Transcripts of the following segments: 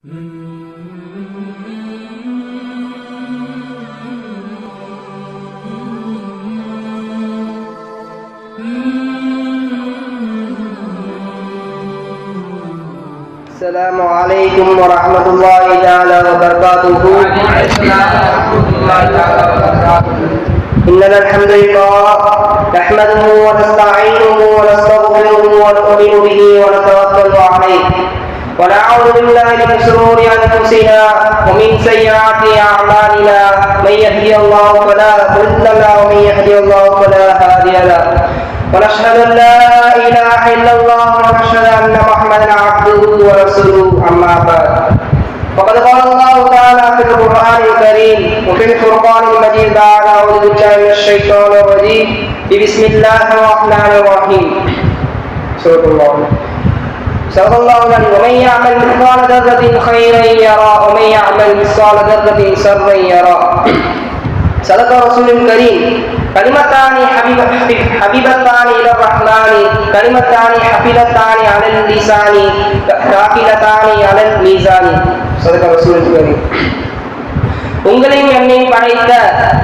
السلام عليكم ورحمة الله تعالى وبركاته. إن الحمد لله نحمده ونستعينه سيئات أعمالنا من يهدي الله فلا مضل له ومن يهدي الله فلا هادي له. ونشهد أن لا إله إلا الله ونشهد أن محمدا عبده ورسوله أما بعد. فقد قال الله تعالى في القرآن الكريم وفي الفرقان المجيد بعد أعوذ بالله من الشيطان الرجيم. بسم الله الرحمن الرحيم. سورة الله صدق الله العظيم ومن يعمل مثقال ذرة خيرا يرى ومن يعمل مثقال ذرة شرا يرى صدق رسول الكريم كلمتان حبيب حبيبتان الى الرحمن كلمتان حفيظتان على اللسان كافلتان على الميزان صدق رسول الكريم உங்களையும் என்னையும் படைத்த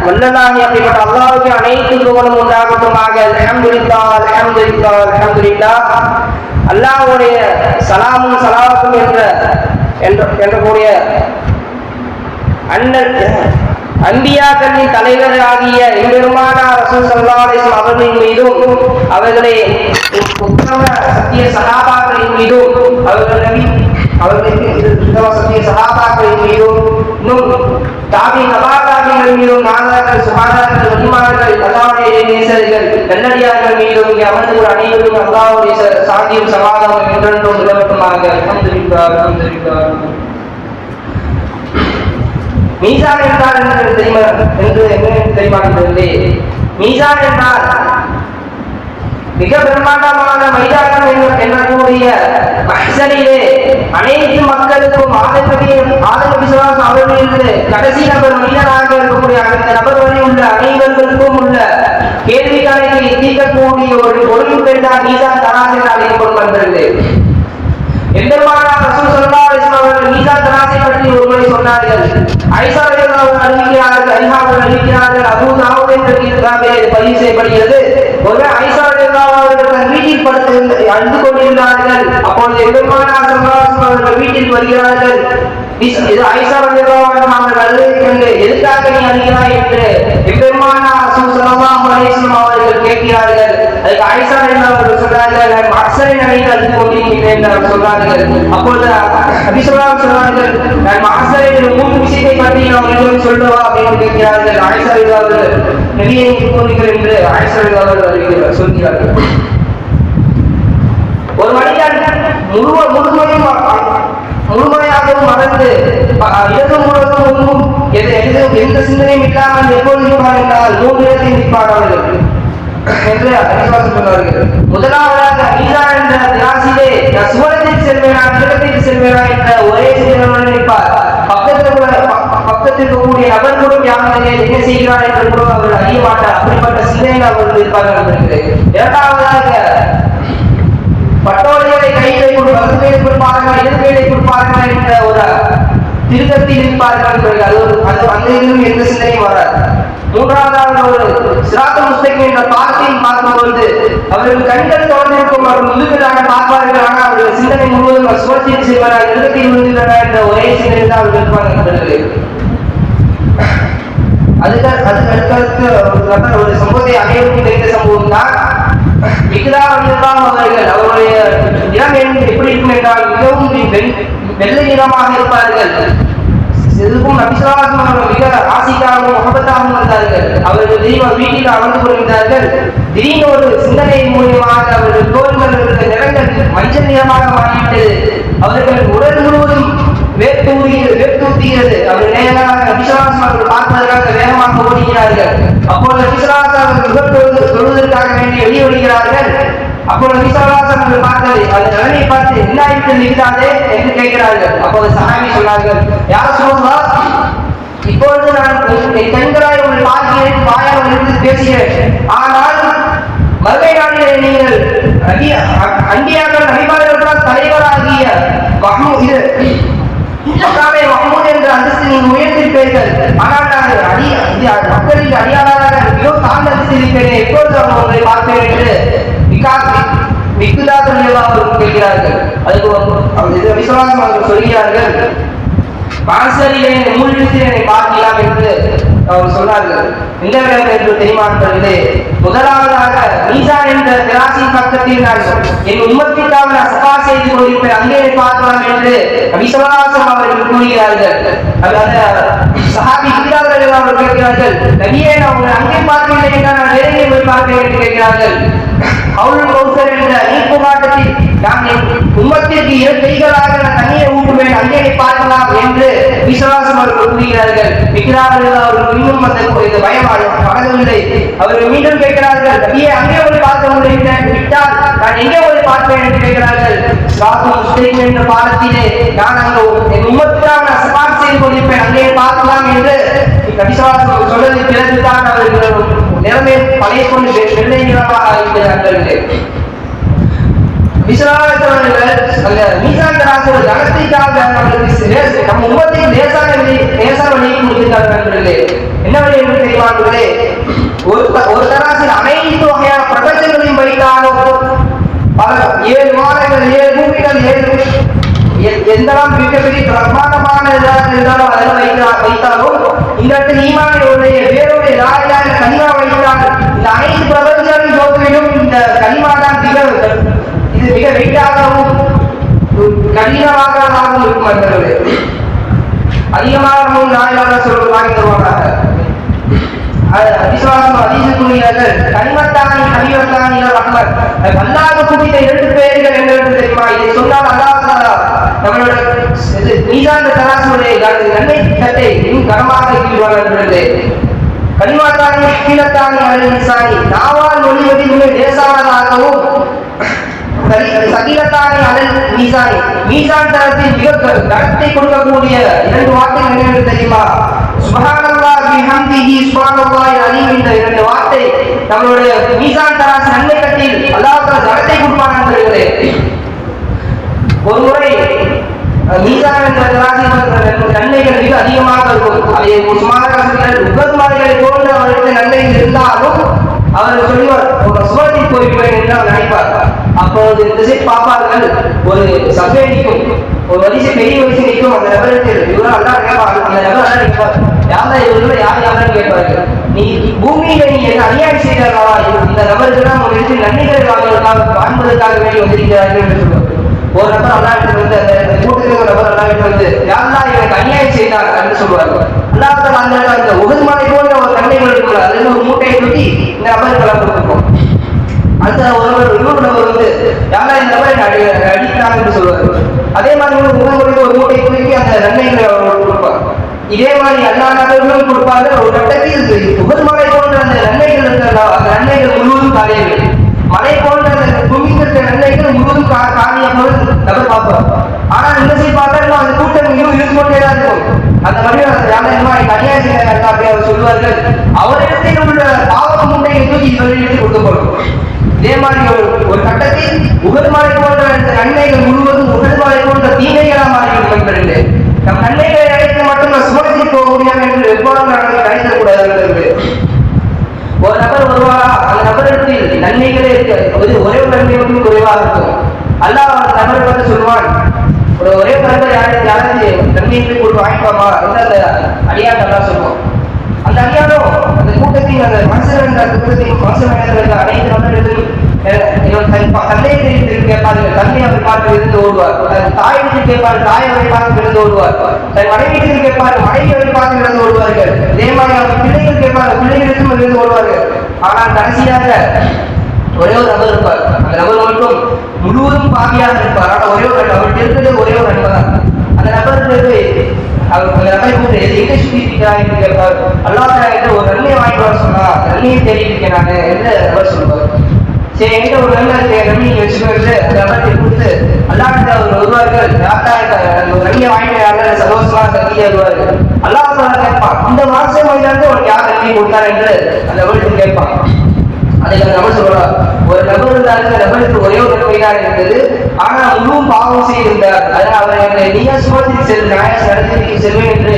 வல்லலாகி அப்படிப்பட்ட அல்லாவுக்கு அனைத்து புகழும் உண்டாகட்டுமாக அல்ஹம்துலில்லா அல்ஹம்துலில்லா அல்ஹம்துலில்லா அல்லாஹ்வுடைய சலாமும் சலாவத்தும் என்ற என்ற என்றக்கூடிய அண்ணன் அன்பியாக்களின் தலைவராகிய எம்பெருமானார் ரசூல் ஸல்லல்லாஹு அவர்களின் மீதும் அவர்களை உத்தம சத்திய சகாபாக்களின் மீதும் அவர்கள் அவர்களுக்கு உத்தம சத்திய மீதும் இன்னும் தாபி நபாதாபிகள் மீதும் நாதாக்கள் சுகாதாரங்கள் வலிமார்கள் அல்லாவுடைய நேசர்கள் நல்லடியார்கள் மீதும் இங்கே அமர்ந்து அனைவரும் அல்லாவுடைய சாந்தியும் சமாதானம் என்றென்றும் நிலவட்டுமாக அல்ஹம்துலில்லாஹ் அமர்ந்திருக்கிறார் மீசான் என்றால் என்ன தெரியுமா? என்று என்ன தெரியுமா? என்பதிலே மீசான் என்றால் மிக பிரம்மாண்டமான மைதானம் என்ற எண்ணக்கூடிய அனைத்து மக்களுக்கும் ஆதரவையும் ஆதரவு விசுவாசம் அவர்களிருந்து கடைசி நபர் மனிதனாக இருக்கக்கூடிய அந்த நபர் வரை உள்ள அனைவர்களுக்கும் உள்ள கேள்வி கணக்கை தீர்க்கக்கூடிய ஒரு ஒழுங்கு பெற்றால் நீதான் தராசு என்று அழைக்கப்படும் நண்பர்களே எம்பெருமானா ரசூல் ஸல்லல்லாஹு அவர்கள் தராசை பற்றி ஒரு சொன்னார்கள். ஐசா ரலியல்லாஹு அறிவிக்கிறார்கள் அலிஹா அறிவிக்கிறார்கள் அபூ தாவூத் என்ற பதிவு செய்யப்படுகிறது. ஒரு ஐசா வீட்டில் அழுது கொண்டிருந்தார்கள். அப்பொழுது எம்பெருமானா ஸல்லல்லாஹு அவர்கள் வீட்டில் வருகிறார்கள். ஐசா ரலியல்லாஹு அவர்கள் அழுதை கண்டு எதுக்காக நீ அழுகிறாய் என்று எம்பெருமானா ரசூல் ஸல்லல்லாஹு அவர்கள் கேட்கிறார்கள். அதுக்கு ஆயிஷா அவர்கள் சொல்றார்கள் நான் நினைத்து அழுது கொண்டிருக்கிறேன் என்று அவர் சொல்றார்கள். அப்பொழுது அபிசுலாம் சொல்றார்கள் நான் மாசரை மூன்று விஷயத்தை பற்றி நான் உங்களிடம் சொல்லவா? அப்படின்னு கேட்கிறார்கள். ஆயிஷா அவர்கள் நபியை என்று ஆயிஷா அவர்கள் அறிவிக்கிறார் சொல்கிறார்கள். மனிதன் முழுவ முழுமையும் முழுமையாகவும் மறந்து இடது முழுவதும் ஒன்றும் எது எது எந்த சிந்தனையும் இல்லாமல் எப்போது நிற்பார் என்றால் மூன்று இடத்தில் அவர்கள். என்று சொன்னார்கள் முதலாவதாக மீசா என்ற திராசிலே நான் சுவனத்தில் செல்வேனா கிழக்கிற்கு செல்வேனா என்ற ஒரே சிந்தனை நிற்பார். பக்கத்தில் பக்கத்தில் இருக்கக்கூடிய நபர் கூட யாருடைய என்ன செய்கிறார் என்று கூட அவர்கள் அறிய மாட்டார். அப்படிப்பட்ட சிந்தனையில் அவர்கள் இருப்பார்கள் இரண்டாவதாக பட்டோலைகளை கைகளை கொண்டு வலது கையை கொடுப்பார்கள் இடது கையை கொடுப்பார்கள் என்ற ஒரு திருத்தத்தில் இருப்பார்கள் அது ஒரு அது அந்த இதிலும் எந்த சிந்தனையும் வராது. மூன்றாவதாக ஒரு சிராத்த முஸ்தகம் என்ற பாடத்தையும் பார்க்கும் அவர்கள் கண்கள் தொடர்ந்திருக்கும் அவர் முதுகளாக பார்ப்பார்கள். ஆனால் அவர்கள் சிந்தனை முழுவதும் சுவத்தில் செய்வார்கள் இடத்தில் விழுந்துள்ளன என்ற ஒரே சிந்தனை தான் அவர்கள் இருப்பார்கள் நண்பர்களே. அதுக்கு அதுக்கு அடுத்தடுத்து ஒரு நபர் ஒரு சம்பவத்தை அனைவருக்கும் தெரிந்த சம்பவம் தான் மிகுதா அவர்கள் அவருடைய இடம் எப்படி இருக்கும் என்றால் மிகவும் வெள்ளை நிறமாக இருப்பார்கள். எதுக்கும் நபிசுவாசம் அவர்கள் மிக ஆசிக்காகவும் முகபத்தாகவும் இருந்தார்கள். அவர்கள் திடீர்னு வீட்டில் அமர்ந்து கொண்டிருந்தார்கள் திடீர்னு ஒரு சிந்தனை மூலியமாக அவர்கள் தோல்கள் இருந்த நிறங்கள் மஞ்சள் நிறமாக மாறிவிட்டது. அவர்கள் உடல் முழுவதும் வேர்த்தூறுகிறது வேர்த்தூத்துகிறது அவர்கள் நேராக நபிசுவாசம் அவர்கள் பார்ப்பதற்காக வேகமாக ஓடுகிறார்கள். அப்போது நபிசுவாசம் அவர்கள் தொழுது- வேண்டி வெளியே ஓடுகிறார்கள். அப்பொழுது நபிசுவாசம் அவர்கள் பார்த்தது அந்த நிலைமை பார்த்து என்ன ஆயிட்டு நிற்காதே என்று கேட்கிறார்கள் அப்போது சனாமி சொன்னார்கள் யார் சொல்லுவா இப்பொழுது நான் என் கண்களாய் உங்கள் பாக்கியை வாயால் இருந்து பேசுகிறேன் ஆனால் மதுரை நாட்டிலே நீங்கள் அந்நிய- அந்நியாக்கள் நபிமார்கள் தலைவராகிய மஹ்மூ இது மக்காமே மஹமூத் என்ற அந்தஸ்து நீங்கள் உயர்த்திருப்பீர்கள் ஆனால் நான் அடி அடி- மக்களின் அடியாளராக மிகவும் தாழ்ந்த அந்தஸ்தில் இருக்கிறேன் எப்பொழுது அவர் உங்களை பார்ப்பேன் என்று விகாஸ் மிகுதாத் அவர்கள் கேட்கிறார்கள் அதுக்கு அவர் இது விசுவாசம் அவர்கள் சொல்கிறார்கள். பாசரிலே மூழ்கித்து என்னை பார்க்கலாம் என்று அவர் சொன்னார்கள். எந்த என்று தெரியுமாற்றவில்லை முதலாவதாக மீசான் என்ற திராசின் பக்கத்தில் நான் என் உண்மத்திற்காக நான் சபா செய்து கொண்டிருப்பேன். அங்கே பார்க்கலாம் என்று விசுவாசம் அவர்கள் கூறுகிறார்கள். அந்த சஹாபி இருக்கிறார்கள் அவர்கள் கேட்கிறார்கள் நபியே நான் உங்களை அங்கே பார்க்கவில்லை என்றால் நான் வேறு போய் பார்க்கிறேன் என்று கேட்கிறார்கள். அவள் கௌசர் என்ற நீப்பு மாட்டத்தில் நான் என் உம்மத்திற்கு இரு கைகளாக நான் தண்ணீரை ஊட்டுவேன் அங்கே பார்க்கலாம் என்று விசுவாசம் அவர்கள் கூறுகிறார்கள். விக்கிறார்கள் அவர்கள் இன்னும் அந்த இந்த பழகவில்லை அவர்கள் மீண்டும் கேட்கிறார்கள் நபியே அங்கே ஒரு பார்க்க முடியவில்லை. விட்டால் நான் எங்கே போய் பார்ப்பேன்? என்று கேட்கிறார்கள். சாத்து முஸ்லிம் என்ற பாலத்திலே நான் அங்கு என் உம்மத்துக்காக நான் ஸ்மார்ட் செய்து கொண்டிருப்பேன். அங்கே பார்க்கலாம் என்று விசுவாசம் சொல்லது பிறகுதான் அவர்கள் நிலைமை பழைய கொண்டு வெள்ளை நிறமாக இருக்கிறார்கள் விசுவாசவர்கள் அந்த நம்மளுக்கு நம்ம உம்மத்துக்கு வழியை நண்பர்களே. என்ன வழி என்று ஒரு ஒரு தராசில் அனைத்து வகையான பிரபஞ்சங்களையும் வைத்தாலும் ஏழு மாதங்கள் ஏழு பூமிகள் ஏழு எந்தெல்லாம் மிகப்பெரிய பிரமாண்டமான இதாக இருந்தாலும் அதெல்லாம் வைத்தாலும் இந்த இடத்துல ஈமானுடைய வேறுடைய லாயிலான இந்த அனைத்து பிரபஞ்சங்களும் தோற்றுவிடும் இந்த கனிமா தான் மிக இது மிக வெயிட்டாகவும் கடினமாகவும் இருக்கும் என்பது அதிகமாக லாயிலான சொல்வது வாங்கி தருவாங்க விசுவாசம் அதிசயக்கூடியவர்கள் கனிமத்தானி கனிமத்தானி ரஹ்மத் அல்லாஹ் குறித்த இரண்டு பெயர்கள் என்னவென்று தெரியுமா? இதை சொன்னால் அல்லாஹ் தஆலா நம்மளோட இது மீதான தராசுடைய நன்மை தட்டை இன்னும் கனமாக இருக்கிறார் என்பது கனிமத்தானி கீழத்தானி அல் இன்சானி நாவால் மொழிவது மிக லேசானதாகவும் சரி- சகீலத்தானி அலல் மீசானி. மீசான் தரத்தில் மிக க- கொடுக்கக்கூடிய இரண்டு வார்த்தைகள் என்னவென்று தெரியுமா? சுபஹானல்லாஹ் பிஹம்திஹி சுப்ஹானல்லாஹி அலீம் என்ற இரண்டு வார்த்தை நம்மளுடைய மீசான் தராசு நன்மை கட்டில் அல்லாஹ் தஆலா கனத்தை கொடுப்பான் என்று ஒரு மீசான் என்ற நன்மைகள் மிக அதிகமாக இருக்கும். அதை சுமாரர்கள் உபகுமாரிகளை போன்ற அவர்களுக்கு இருந்தாலும் அவர் சொல்லுவார் ஒரு சுவரத்தில் போயிருப்பேன் என்று அவர் நினைப்பார். அப்போது திசை பார்ப்பார்கள் ஒரு சபை நிற்கும் ஒரு வரிசை பெரிய வரிசை நிற்கும் அந்த நபரத்தில் இவரும் அல்லா கேட்பார் அந்த நபர் அல்லா கேட்பார் யாரா இவர்கள் யார் யாரும் கேட்பார்கள் நீ பூமியில நீ என்ன அநியாயம் செய்தார்களா? இந்த நபருக்கு தான் ஒரு இடத்தில் நன்மைகள் வாங்குவதற்காக காண்பதற்காக வேண்டி வந்திருக்கிறார்கள் என்று சொல்லுவார் ஒரு நபர் அல்லாஹ்விடம் வந்து அந்த அந்த கூட்டத்தில் ஒரு நபர் அல்லாஹ்விடம் வந்து யாரெல்லாம் எனக்கு அநியாயம் செய்தார் அப்படின்னு சொல்லுவாங்க அல்லாஹ் தஆலா அந்த உகது மலை போன்ற ஒரு தன்மைகள் இருக்குல்ல அதில் ஒரு மூட்டையை தூக்கி இந்த நபருக்கு எல்லாம் அந்த அடுத்த ஒருவர் இன்னொரு நபர் வந்து யாரா இந்த நபரை அடி அடிக்கிறாங்க என்று சொல்லுவார் அதே மாதிரி ஒரு உகது ஒரு மூட்டை தூக்கி அந்த நன்மைகளை அவர்கள் கொடுப்பார். இதே மாதிரி எல்லா நபர்களும் கொடுப்பார்கள். ஒரு கட்டத்தில் உகது மலை போன்ற அந்த நன்மைகள் இருக்கிற அந்த நன்மைகள் முழுவதும் காரியங்கள் மலை போன்ற அந்த குமிந்திருக்க நன்மைகள் முழுவதும் கா காரியம் நபர் பார்ப்பார். ஆனால் இந்த சைடு பார்த்தா அந்த கூட்டம் இன்னும் இருந்து கொண்டே தான் இருக்கும். அந்த மாதிரி அந்த யாருமா அநியாயம் செய்யறாங்க அப்படி அவர் சொல்லுவார்கள். அவரிடத்தில் உள்ள பாவ முட்டையை தூக்கி இவரிடத்தில் கொடுக்கப்படும் இதே மாதிரி ஒரு ஒரு கட்டத்தில் உகதுமாலை போன்ற நன்மைகள் முழுவதும் உகதுமாலை போன்ற தீமைகளாக மாறிவிடும் என்பதில்லை நம் நன்மைகளை அடைக்க மட்டும் நான் போக முடியாது என்று எப்போதும் நாங்கள் நினைக்கக்கூடாது என்பது ஒரு நபர் வருவாரா? அந்த நபரிடத்தில் நன்மைகளே இருக்கு ஒரே ஒரு நன்மை மட்டும் குறைவாக இருக்கும். அல்லாஹ் அந்த நபரை பார்த்து சொல்லுவான் ஒரு ஒரே ஒரு நபர் யாரும் யாராச்சும் நன்மைகளை போட்டு வாங்கிக்கோமா என்று அந்த அடியான் நல்லா சொல்லுவோம் அந்த அடியானோ அந்த கூட்டத்தின் அந்த மனுஷன் என்ற அந்த கூட்டத்தின் மனுஷன் இருந்த அனைத்து நபர்களிலும் தந்தையை தெரிவித்து கேட்பார்கள் தந்தை அவரை பார்த்து இருந்து ஓடுவார் தன் தாய் வீட்டில் கேட்பார் தாய் அவரை பார்த்து இருந்து ஓடுவார். தன் மனைவி வீட்டில் கேட்பார் மனைவி அவரை பார்த்து இருந்து ஓடுவார்கள். இதே மாதிரி அவங்க பிள்ளைகள் கேட்பார் பிள்ளைகளுக்கும் இருந்து ஓடுவார்கள். ஆனால் கடைசியாக ஒரே ஒரு நபர் இருப்பார். அந்த நபர் மட்டும் முழுவதும் பாவியாக இருப்பார். ஆனால் ஒரே ஒரு அவர் இருக்கிறது ஒரே ஒரு நண்பர் தான். அந்த நபருக்கு அவர் அந்த நபரை கூப்பிட்டு "எது எங்க என்று கேட்பார். அல்லாஹ் என்ற ஒரு நன்மையை வாங்கிட்டு வர சொன்னா அந்த நன்மையை தேடி இருக்கேன் நான் என்று நபர் சொல்லுவார். சரி என்கிட்ட ஒரு நல்ல நன்மை வச்சுக்கிறது அந்த கொடுத்து அல்லாஹ் அவர் வருவார்கள் யார்டா இந்த வாங்கிட்டு சந்தோஷமா சந்திக்க வருவார்கள் அல்லாஹ் கேட்பான் இந்த மாசம் மைதானத்தை உனக்கு யார் நன்மை கொடுத்தார் என்று அந்த நபருக்கு கேட்பான். அதுக்கு அந்த நபர் சொல்றார் ஒரு நபர் இருந்தார் அந்த நபருக்கு ஒரே ஒரு நன்மை இருந்தது. ஆனா இன்னும் பாவம் செய்திருந்தார். அதனால அவர் என்னை நீயா சுமத்தில் சென்று நியாய செல்வேன் என்று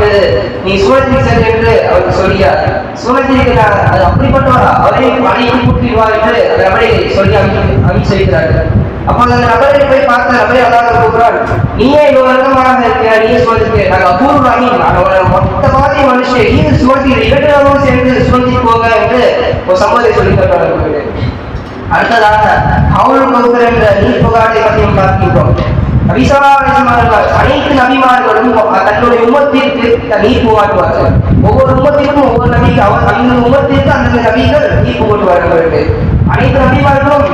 கலிமாவாயிட்டது நீ சூழத்தில் செல் என்று அவருக்கு சொல்லியார் சூழத்தில் அது அப்படிப்பட்டவரா? அவரே அழைத்து கூட்டிடுவார் என்று அந்த நபரை சொல்லி அமைச்சு அமைச்சிருக்கிறார்கள் செய்கிறார்கள் அப்போது அந்த நபரை போய் பார்த்த நபரை அல்லாத கூப்பிடுறார் நீயே இவ்வளவு வருடமாக இருக்கிறார் நீயே சூழலுக்கு நாங்கள் அபூர்வாகி ரஹீம் அவனோட மொத்தவாதி மனுஷன் நீ சூழத்தில் இரண்டு நாளும் சேர்ந்து சூழத்தில் போங்க என்று ஒரு சம்பவத்தை சொல்லி தருவார்கள் அடுத்ததாக அவள் கௌசர் என்ற நீர் புகாரை பற்றியும் பார்க்கின்றோம். அனைத்து நபிமார்களும் தன்னுடைய உமத்திற்கு நீர் புகாட்டுவார்கள் ஒவ்வொரு உமத்திற்கும் ஒவ்வொரு நபிக்கு அவர் அந்த உமத்திற்கு அந்த நபிகள் நீர் புகட்டுவார்கள் அனைத்து நபிமார்களும்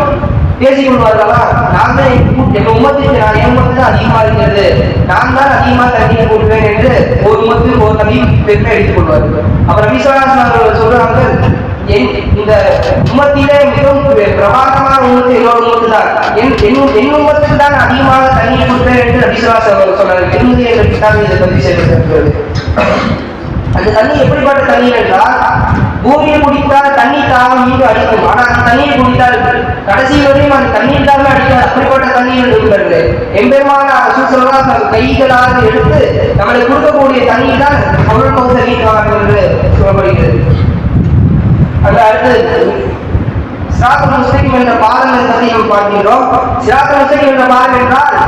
பேசிக் கொள்வார்களா நான் தான் என் உமத்திற்கு நான் என் உமத்து தான் அதிகமா இருக்கிறது. நான் தான் அதிகமா தண்ணீர் கொடுப்பேன் என்று ஒரு உம்மத்துக்கு ஒரு நபி பெருமை எடுத்துக் கொள்வார்கள் அப்புறம் அவர்கள் சொல்றாங்க என் இந்த உம்மத்திலே மிகவும் பிரமாதமான உம்மத்து என்னோட உம்மத்து தான் என் என் என் உம்மத்துக்கு தான் அதிகமாக தண்ணீர் கொடுப்பேன் என்று அபிசுவாச சொன்னார் திருமதி என்ற கிட்டாவில் இதை பதிவு செய்யப்பட்டிருக்கிறது அந்த தண்ணி எப்படிப்பட்ட தண்ணீர் என்றால் பூமியை குடித்தால் தண்ணி தாகம் மீண்டும் அடிக்கும். ஆனால் அந்த தண்ணீர் குடித்தால் கடைசி வரையும் அந்த தண்ணீர் தாமே அடிக்காது. அப்படிப்பட்ட தண்ணீர் இருக்கிறது எம்பெருமான சூசலா கைகளாக எடுத்து நம்மளை கொடுக்கக்கூடிய தண்ணீர் தான் பொருள் கௌசல் என்று சொல்லப்படுகிறது. அதாவது அடுத்து சிராத்த முஸ்லிம் என்ற பாதங்களை என்பதை நாம் பார்க்கிறோம் சிராத்த முஸ்லிம் என்ற பாதம் என்றால்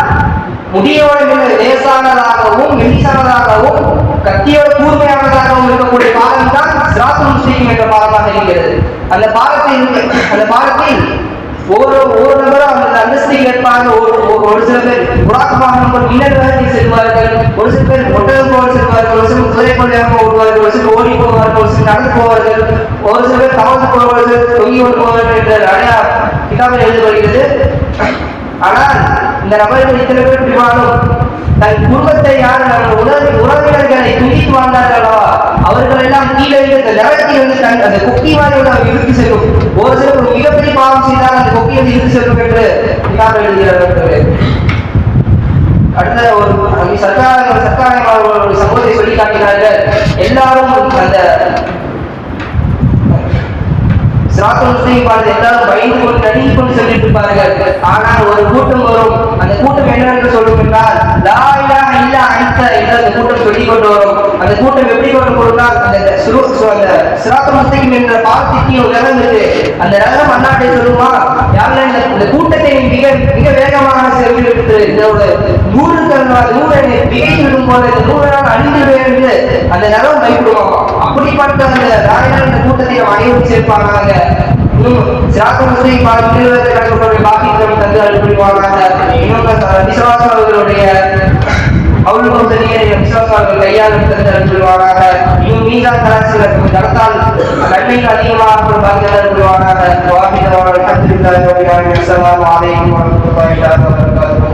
முடியோட லேசானதாகவும் மெலிசானதாகவும் கத்தியோட கூர்மையானதாகவும் இருக்கக்கூடிய பாதம் தான் சிராத்த முஸ்லிம் என்ற பாதமாக இருக்கிறது. அந்த பாதத்தில் அந்த பாதத்தில் ஒரு ஒவ்வொரு நபரும் அந்த அந்தஸ்தை ஏற்பாங்க ஒரு ஒரு- ஒரு சில பேர் புறாக்கமாக மின்னல் வேகத்தில் செல்வார்கள். ஒரு சில பேர் ஒட்டகம் போல் செல்வார்கள். ஒரு சிலர் குதிரை கொள்ளையாக ஓடுவார்கள் ஒரு சிலர் ஓடி போவார்கள். ஒரு சில நடந்து போவார்கள். ஒரு சில பேர் தவறு போவார்கள். தொங்கி கொண்டு போவார்கள் என்ற நிறைய கிதாபில் எழுதப்படுகிறது. ஆனால் இந்த நபர்கள் இத்தனை பேர் பிடிவாலும் தன் குடும்பத்தை யார் நம்ம உறவு உறவினர்களை துணித்து வாழ்ந்தார்கள்? அவர்கள் எல்லாம் கீழே இருந்த நரகத்தில் வந்து அந்த கொக்கி மாதிரி அவர் இழுத்து செல்லும். ஒரு சிலர் ஒரு மிகப்பெரிய பாவம் செய்தால் அந்த கொக்கியை வந்து இழுத்து செல்லும் என்று கிதாபில் எழுதுகிறார்கள் அடுத்த ஒரு அந்த சர்க்கார அவர்களுடைய சமூகத்தை சொல்லி காட்டினார்கள் எல்லாரும் அந்த சிராத்து முஸ்லீம் பாடல் எல்லாரும் பயந்து கொண்டு நடுங்கி கொண்டு சென்றிட்டு இருப்பார்கள் ஆனால் ஒரு கூட்டம் வரும். அந்த கூட்டம் என்னவென்று சொல்லும் என்றால் லா அந்த கூட்டம் சொல்லி கொண்டு வரும் அந்த கூட்டம் எப்படி கொண்டு போடுனால் அந்த சுரு அந்த சிராத்த முஸ்லீம் என்ற பாவத்திற்கு ஒரு ரகம் இருக்கு அந்த ரகம் அண்ணாட்டை சொல்லுமா யாரும் இந்த கூட்டத்தை மிக மிக வேகமாக சென்று இந்த ஒரு நூறு கருணால் நூறு மிகை விடும் போது இந்த நூறு நாள் அழிந்து என்று அந்த நிலம் பயப்படுவாங்க அப்படிப்பட்ட அந்த ராயனால் இந்த கூட்டத்தை நாம் அனைவரும் சேர்ப்பாங்க இன்னும் சிராத்த முஸ்லீம் பாடம் பாக்கியம் தந்து அனுப்பிடுவாங்க இன்னும் விசுவாசம் அவர்களுடைய அவர்களுக்கும் சரியான விசுவாசம் அவர்கள் கையால் தந்து மீதா இன்னும் நடத்தால் அதிகமாக பாக்கியம் அனுப்பிடுவாங்க வாக்கியம் அலமதுல்லாஹி அலைக்கும் வரஹ்மத்துல்லாஹி